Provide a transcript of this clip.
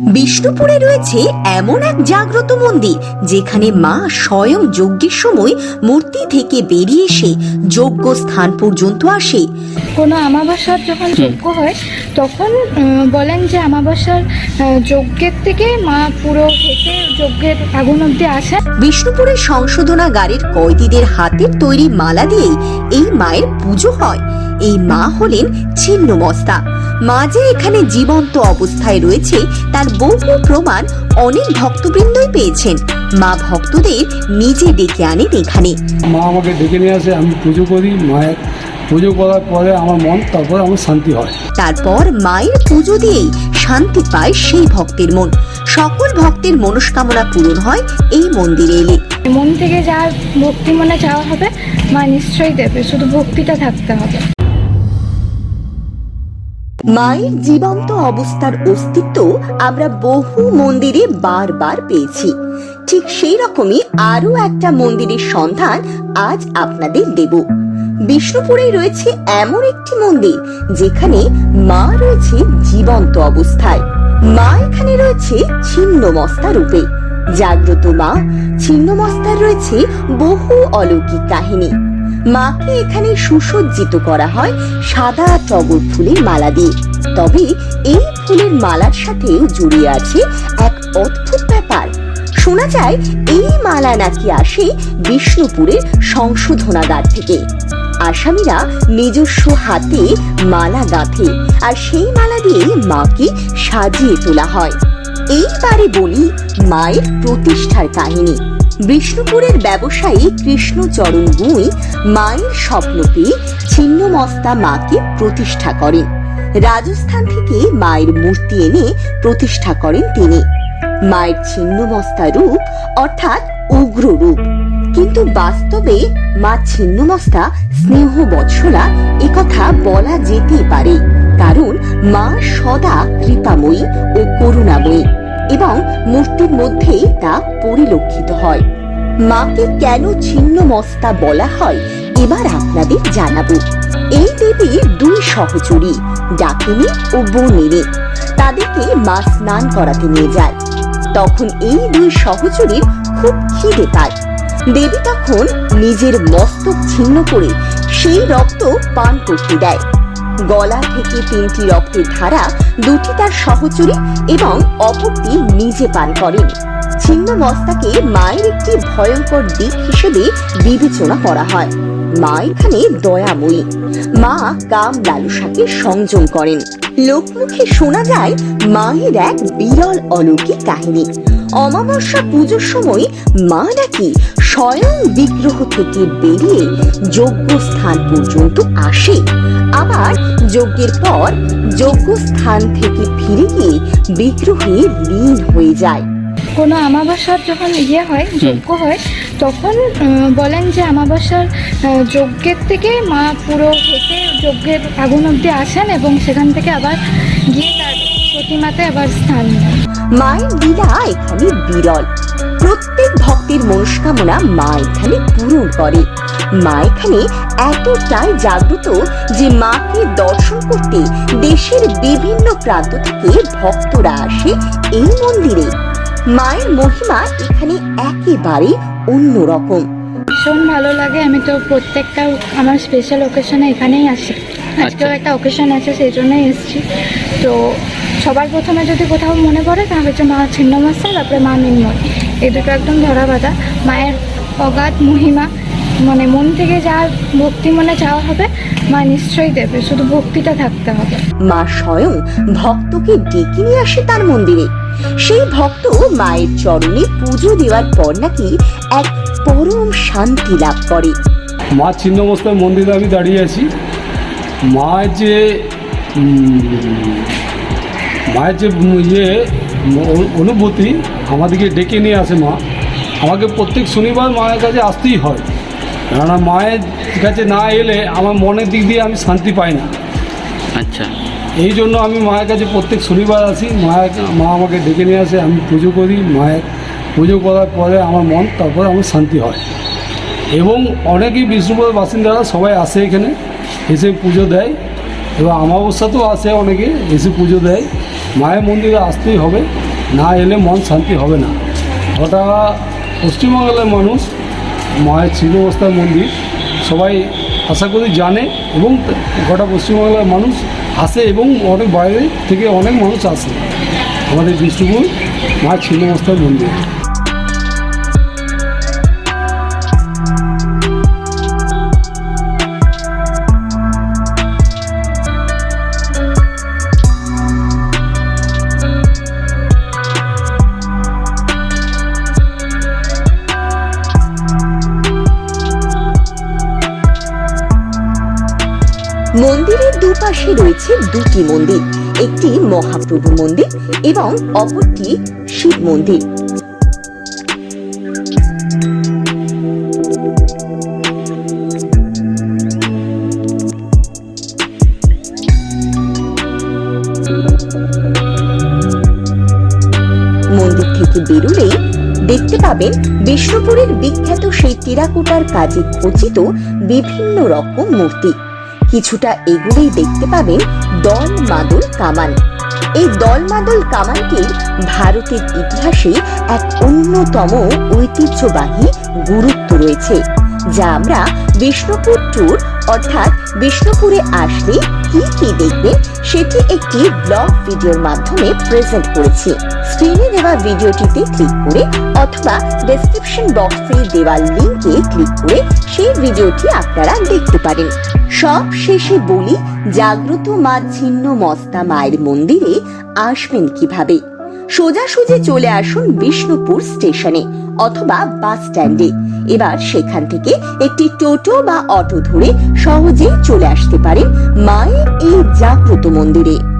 বিষ্ণুপুরে রয়েছে এমন এক জাগ্রত মন্দির যেখানে মা স্বয়ং যজ্ঞের সময় মূর্তি থেকে বেরিয়ে এসে যজ্ঞ স্থান পর্যন্ত আসে। কোনো আমাবস্যার যখন যজ্ঞ হয় তখন বলেন যে আমাবস্যার আহ, যজ্ঞের থেকে মা পুরো হেঁটে যজ্ঞের আগুন অব্দি আসে বিষ্ণুপুরের সংশোধনাগারের কয়েদিদের হাতের তৈরি মালা দিয়েই এই মায়ের পুজো হয়। এই মা হলেন ছিন্নমস্তা। মা যে এখানে জীবন্ত অবস্থায় রয়েছে তার বহু প্রমাণ অনেক ভক্তবৃন্দই পেয়েছেন। মা ভক্তদের নিজে ডেকে আনেন এখানে। মা আমাকে ডেকে নিয়ে আসে আমি পুজো করি মায়ের পুজো করার পরে আমার মন তারপরে আমার শান্তি হয়। তারপর মায়ের পুজো দিয়েই শান্তি পায় সেই ভক্তের মন। সকল ভক্তের মনস্কামনা পূরণ হয় এই মন্দিরে এলে। মন থেকে যার ভক্তি মনে চাওয়া হবে মা নিশ্চয়ই দেবে শুধু ভক্তিটা থাকতে হবে। মায়ের জীবন্ত অবস্থার অস্তিত্ব আমরা বহু মন্দিরে বারবার পেয়েছি। ঠিক সেই রকমই আরও একটা মন্দিরের সন্ধান আজ আপনাদের দেব। বিষ্ণুপুরে রয়েছে এমন একটি মন্দির যেখানে মা রয়েছে জীবন্ত অবস্থায়। মা এখানে রয়েছে ছিন্নমস্তা রূপে। জাগ্রত মা, ছিন্নমস্তার রয়েছে বহু অলৌকিক কাহিনী। মাকে এখানে সুসজ্জিত করা হয় সাদা টগর ফুলের মালা দিয়ে। তবে এই ফুলের মালার সাথে জড়িয়ে আছে এক অদ্ভুত ব্যাপার। শোনা যায়, এই মালা নাকি আসে বিষ্ণুপুরের সংশোধনাগার থেকে। আসামিরা নিজস্ব হাতে মালা গাঁথে আর সেই মালা দিয়ে মাকে সাজিয়ে তোলা হয়। এইবারে বলি মায়ের প্রতিষ্ঠার কাহিনী। বিষ্ণুপুরের ব্যবসায়ী কৃষ্ণচরণ গুঁই মায়ের স্বপ্ন পেয়ে ছিন্নমস্তা মাকে প্রতিষ্ঠা করেন। রাজস্থান থেকে মায়ের মূর্তি এনে প্রতিষ্ঠা করেন তিনি। মায়ের ছিন্নমস্তা রূপ অর্থাৎ উগ্র রূপ। কিন্তু বাস্তবে মা ছিন্নমস্তা স্নেহ বৎসলা একথা বলা যেতেই পারে। কারণ মা সদা কৃপাময়ী ও করুণাময়ী এবং মূর্তির মধ্যেই তা পরিলক্ষিত হয়। মাকে কেন ছিন্ন মস্তা বলা হয় এবার আপনাদের জানাব। এই দেবীর দুই সহচরী, ডাকিনী ও বনিনী তাদেরকে মা স্নান করাতে নিয়ে যায়। তখন এই দুই সহচরীর খুব খিদে পায়। দেবী তখন নিজের মস্তক ছিন্ন করে সেই রক্ত পান করতে দেয়। গলা থেকে তিনটি রক্তের ধারা, দুটি তার সহচরী এবং অপরটি নিজে পান করেন। ছিন্ন মস্তাকে মায়ের একটি ভয়ঙ্কর দিক হিসেবে বিবেচনা করা হয়। মা এখানে দয়াময়ী। মা কাম লালসাকে সংযম করেন। লোকমুখে শোনা যায় মায়ের এক বিরল অলৌকিক কাহিনী। অমাবস্যা পুজোর সময় মা নাকি স্বয়ং বিগ্রহ থেকে বেরিয়ে যোগ্য স্থান পর্যন্ত আসে। আবার যজ্ঞের পর যজ্ঞ স্থান থেকে ফিরে গিয়ে বিগ্রহে লীন হয়ে যায়। কোনো আমাবস্যার যখন ইয়ে হয় যজ্ঞ হয় তখন বলেন যে আমাবস্যার আহ, যজ্ঞের থেকে মা পুরো হেঁটে যজ্ঞের আগুন অব্দি আসেন এবং সেখান থেকে আবার গিয়ে তার প্রতিমাতে আবার স্থান নেন। মায়ের লীলা এখানে বিরল। প্রত্যেক ভক্তের মনস্কামনা মা এখানে পূরণ করে। মা এখানে এতটাই জাগ্রত যে মাকে দর্শন করতে দেশের বিভিন্ন প্রান্ত থেকে ভক্তরা আসে এই মন্দিরে। মায়ের মহিমা এখানে একেবারে অন্যরকম। ভীষণ ভালো লাগে আমি তো প্রত্যেকটা আমার স্পেশাল ওকেশনে এখানেই আসি। আজকেও একটা ওকেশন আছে সেই জন্যই এসেছি। তো সবার প্রথমে যদি কোথাও মনে পড়ে তাহলে হচ্ছে মা ছিন্নমস্তা তারপরে মা মিন্ময় এই দুটো একদম ধরা বাঁধা। মায়ের অগাধ মহিমা মানে মন থেকে যার ভক্তি মনে চাওয়া হবে মা নিশ্চয়ই দেবে শুধু ভক্তিটা থাকতে হবে। মা স্বয়ং ভক্তকে ডেকে নিয়ে আসে তার মন্দিরে। সেই ভক্ত মায়ের চরণে পুজো দেওয়ার পর নাকি এক পরম শান্তি লাভ করে। মা ছিন্নমস্তার মন্দিরে আমি দাঁড়িয়ে আছি। মা যে মায়ের যে ইয়ে অনুভূতি আমাদেরকে ডেকে নিয়ে আসে মা। আমাকে প্রত্যেক শনিবার মায়ের কাছে আসতেই হয়। কেননা মায়ের কাছে না এলে আমার মনের দিক দিয়ে আমি শান্তি পাই না। আচ্ছা। এই জন্য আমি মায়ের কাছে প্রত্যেক শনিবার আসি মায়ের মা আমাকে ডেকে নিয়ে আসে আমি পুজো করি মায়ের পুজো করার পরে আমার মন তারপরে আমার শান্তি হয়। এবং অনেকেই বিষ্ণুপুরের বাসিন্দারা সবাই আসে এখানে এসে পুজো দেয় এবং আমাবস্যাতেও আসে অনেকে এসে পুজো দেয়। মায়ের মন্দিরে আসতেই হবে না এলে মন শান্তি হবে না। গোটা পশ্চিমবাংলার মানুষ মায়ের ছিন্নমস্তার মন্দির। সবাই আশা করি জানে এবং গোটা পশ্চিমবাংলার মানুষ আসে এবং অনেক বাইরে থেকে অনেক মানুষ আসে। আমাদের বিষ্ণুপুর মায়ের ছিন্নবস্থার মন্দির। মন্দিরের দুপাশে রয়েছে দুটি মন্দির, একটি মহাপ্রভু মন্দির এবং অপরটি শিব মন্দির। মন্দির থেকে বেরোলেই দেখতে পাবেন বিষ্ণুপুরের বিখ্যাত সেই টেরাকোটার কাজে খচিত বিভিন্ন রকম মূর্তি। কিছুটা এগুলেই দেখতে পাবেন দল মাদল কামান এই দল মাদল কামানটির ভারতের ইতিহাসে এক অন্যতম ঐতিহ্যবাহী গুরুত্ব রয়েছে, যা আমরা বিষ্ণুপুর ট্যুর অর্থাৎ বিষ্ণুপুরে আসলে কি কি দেখবেন সেটি একটি ব্লগ ভিডিওর মাধ্যমে প্রেজেন্ট করেছি। স্ক্রিনে দেওয়া ভিডিওটিতে ক্লিক করে অথবা ডেসক্রিপশন বক্সে দেওয়া লিংকে ক্লিক করে সেই ভিডিওটি আপনারা দেখতে পারেন। সব শেষে বলি, জাগ্রত মা ছিন্ন মস্তা মায়ের মন্দিরে আসবেন কীভাবে? সোজাসুজি চলে আসুন বিষ্ণুপুর স্টেশনে অথবা বাস স্ট্যান্ডে। এবার সেখান থেকে একটি টোটো বা অটো ধরে সহজেই চলে আসতে পারেন মায়ের এই জাগ্রত মন্দিরে।